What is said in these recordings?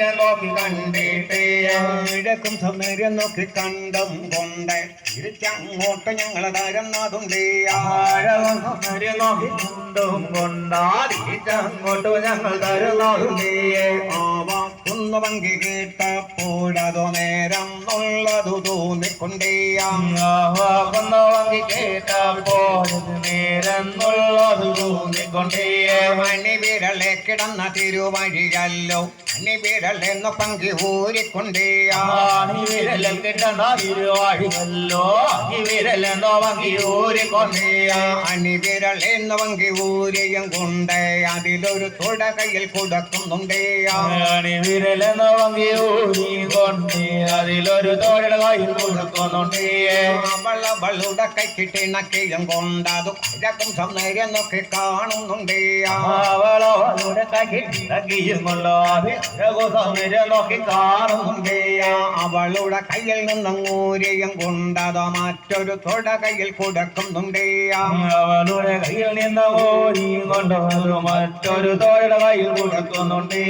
നോക്കി കണ്ടിട്ടേ കിഴക്കും സമരം നോക്കി കണ്ടും കൊണ്ട്. തിരിച്ചങ്ങോട്ട് ഞങ്ങൾ തരുന്നതുണ്ട് ആഴവും സൗന്ദര്യം നോക്കി കൊണ്ടും കൊണ്ടാടിച്ചങ്ങോട്ട് ഞങ്ങൾ തരുന്നുണ്ടേ ഒന്ന് പങ്കി കേട്ടപ്പോഴതു നേരം ഉള്ളതു തോന്നിക്കൊണ്ടേയാം. ആവാകുന്ന കേട്ടപ്പോഴതു നേരം ഉള്ളതു തോന്നിക്കൊണ്ടേ മണിവിരലെ കിടന്ന തിരുവഴിയല്ലോ. മണിവിരലെന്ന് പങ്കി ഊരിക്കൊണ്ടേ ആണി വിരലിൽ കിട്ടണ തിരുവാഴിയല്ലോ ഈ വിരലെന്നോ വങ്കി ഊരിക്കൊണ്ടേ അണിവിരലെന്ന് പങ്കി ഊരിയും കൊണ്ട് അതിലൊരു തുട കയ്യിൽ കൊടുക്കുന്നുണ്ടേയാം ആണി വിരലെന്നോ വങ്കി ഊരിക്കൊണ്ടേ അതിലൊരു തോഴയുടെ കയ്യിൽ കൊടുക്കുന്നുണ്ടേ. അവൾ അവളുടെ കൈക്കിട്ടിണക്കിയും കൊണ്ടത് കുഴക്കും സൗന്ദര്യം നോക്കി കാണുന്നുണ്ടേയാം അവളവളുടെ കകിട്ടുകൊള്ളാതെ സൗന്ദര്യം നോക്കി കാണുന്നുണ്ടേ അവളുടെ കയ്യിൽ നിന്നും ഊരിയും കൊണ്ടത് മറ്റൊരു തൊട കയ്യിൽ കൊടുക്കുന്നുണ്ടേയാം അവളുടെ കയ്യിൽ നിന്ന് ഓടി കൊണ്ടുവന്നു മറ്റൊരു തോഴയുടെ കയ്യിൽ കൊടുക്കുന്നുണ്ടേ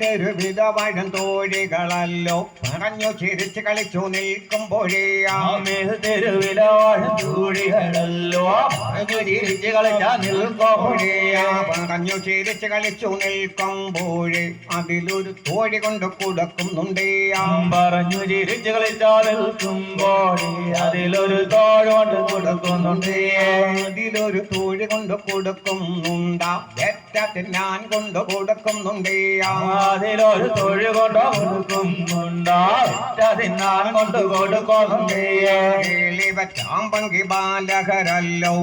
തെരുവിധ വഴം തോഴികളല്ലോ പറഞ്ഞു ചിരിച്ച് കളിച്ചു നിൽക്കുമ്പോഴേ. തെരുവിധ പഴം തോഴികളല്ലോ പറഞ്ഞു ചിരിച്ച് കളിച്ചാ നിൽക്കുമ്പോഴേ. പറഞ്ഞു ചിരിച്ചു കളിച്ചു നിൽക്കുമ്പോഴേ അതിലൊരു തോഴി കൊണ്ട് കൊടുക്കുന്നുണ്ട്. പറഞ്ഞു ചിരിച്ച് നിൽക്കുമ്പോൾ അതിലൊരു കൊണ്ട് കൊടുക്കുന്നുണ്ട്. അതിലൊരു തോഴി കൊണ്ട് കൊടുക്കുന്നുണ്ടാ. ഞാൻ കൊണ്ട് കൊടുക്കുന്നുണ്ട്. അതിലൊരു തോഴി കൊണ്ട് കൊടുക്കുന്നുണ്ടാ. ഞാൻ കൊണ്ട് കൊടുക്കുന്നുണ്ട്. ചാമ്പങ്കി ബാലകരല്ലോ.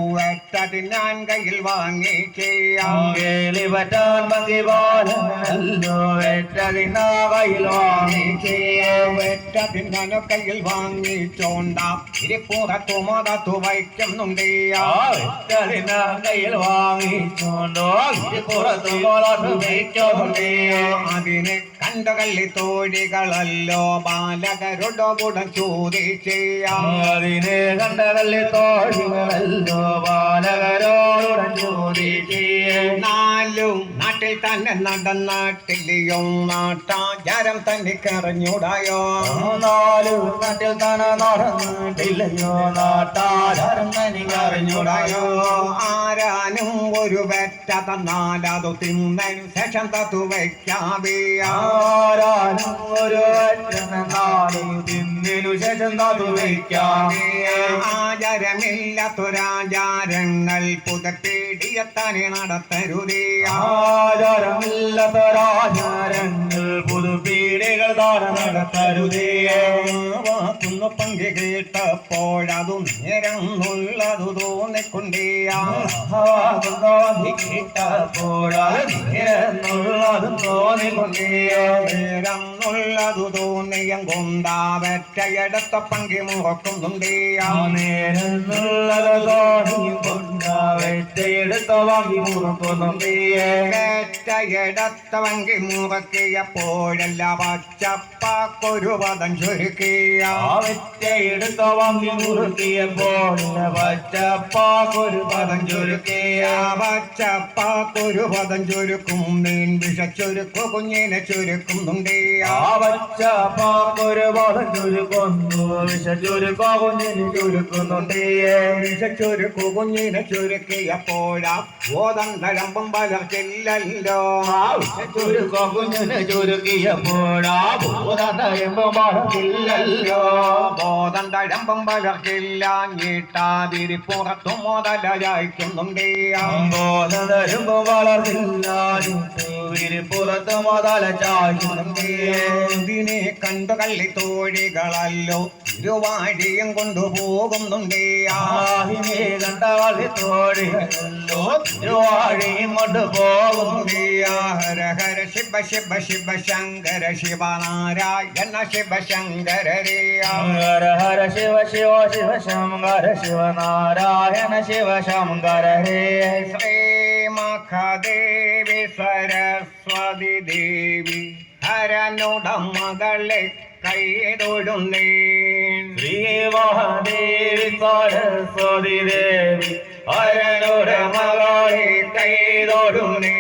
ഞാൻ കയ്യിൽ വാങ്ങി പറ്റാൻ മതി പോലല്ലോ വെറ്റതിനാ കയ്യിൽ വാങ്ങിച്ചോണ്ട. ഇരിപ്പുറത്തു മുഖത്തു വയ്ക്കുന്നുണ്ടേയാ കയ്യിൽ വാങ്ങിച്ചോണ്ടോ? പുറത്തു പോലോട്ട് വയ്ക്കുന്നുണ്ടേ അതിനെ കണ്ട കള്ളി തോഴികളല്ലോ. ബാലകരുടെ കൂടെ ചോദിച്ചേയാം അതിനെ കണ്ട കള്ളി തോഴികളല്ലോ. നാട്ടിൽ തന്നെ നടന്നാട്ടിലെയോ നാട്ടാചാരം തനിക്കറിഞ്ഞൂടായോ നാലു നാട്ടിൽ തന്നെ നടന്നിട്ടില്ലയോ തന്നെ തനിക്കറിഞ്ഞൂടായോ ആരാനും ഒരു വെറ്റ തന്നാലതു തിന്നതിനു ശേഷം തത്തു വയ്ക്കാതെയാ ആരാനും ഒരു തിന്നിനു ശേഷം തത്തു വയ്ക്കാം ആചാരമില്ലാത്തൊരാചാരങ്ങൾ പുതപ്പേടിയത്താനെ നടത്തരുതേയാ ആചാരമില്ലാത്തൊരാചാരങ്ങൾ പുതുപീടികൾ താരം നടത്തരുതേ. വാക്കുന്നു പങ്കി കേട്ടപ്പോഴതു നേരം ഉള്ളതു തോന്നിക്കൊണ്ടേയാ. കേട്ടപ്പോഴാതും തോന്നിക്കൊണ്ടേ നേരം ഉള്ളതു തോന്നിയം കൊണ്ടാ വെറ്റയെടുത്ത പങ്കി മുറക്കുന്നുണ്ടേയാ നേരെന്നുള്ളത് തോണിയും വാങ്ങി മുറുക്കുന്നുണ്ടേ വെറ്റയെടുത്ത പങ്കി മുറക്കിയപ്പോഴല്ല പച്ചപ്പാക്കൊരു പദം ചുരുക്കിയ? വെറ്റയെടുത്ത വാങ്ങി മുറുക്കിയപ്പോൾ പച്ചപ്പാക്കൊരു പദം ചുരുക്കിയ പച്ചപ്പാക്കൊരു പദം ചുരുക്കും മീൻ വിഷ ചുരുക്കു കുഞ്ഞിനെ ചുരുക്കുന്നുണ്ടേയാ പച്ചപ്പാക്കൊരു പദം ചുരുക്കുന്നു വിഷ ചുരുക്കോ കുഞ്ഞിന് വിഷ ചുരുക്കു കുഞ്ഞിനെ ചുരുക്കിയപ്പോഴാ ബോധന്തഴമ്പും പലർക്കില്ലല്ലോ. ചുരുക്കോ കുഞ്ഞിന് ചുരുക്കിയപ്പോഴാ ഭൂതയുമ്പോ മറക്കില്ലല്ലോ ബോധന്തഴമ്പും പലർക്കില്ല ഞീട്ടാതിരി പുറത്തു മുതലയക്കുന്നുണ്ടേയാ ബോധരുമ്പോ വളർന്നില്ലാരും പുറത്ത് മുതല ഇതിനെ കണ്ടു കള്ളി തോഴികളല്ലോ ഇരുവാഴിയും കൊണ്ടുപോകുന്നുണ്ടേ. ആഹിനെ കണ്ടാളി കള്ളി തോഴികളല്ലോ കൊണ്ട് കൊണ്ടുപോകുന്നുണ്ടേ. ഹര ഹര ശിവ ശിവ ശിവ ശങ്കര ശിവനാരായണ ശിവ ശങ്കര ഹര ഹര ശിവ ശിവ ശിവ ശങ്കര ശിവനാരായണ ശിവ ശങ്കര ഹേ ശ്രീ മഖദേവി സരസ്വതി ദേവി ഹരനുടമകളെ കൈതൊഴുന്നേ ശ്രീ മഹാദേവി സരസ്വതി ദേവി ഹരനുടെ മകളെ കൈതൊഴുന്നേ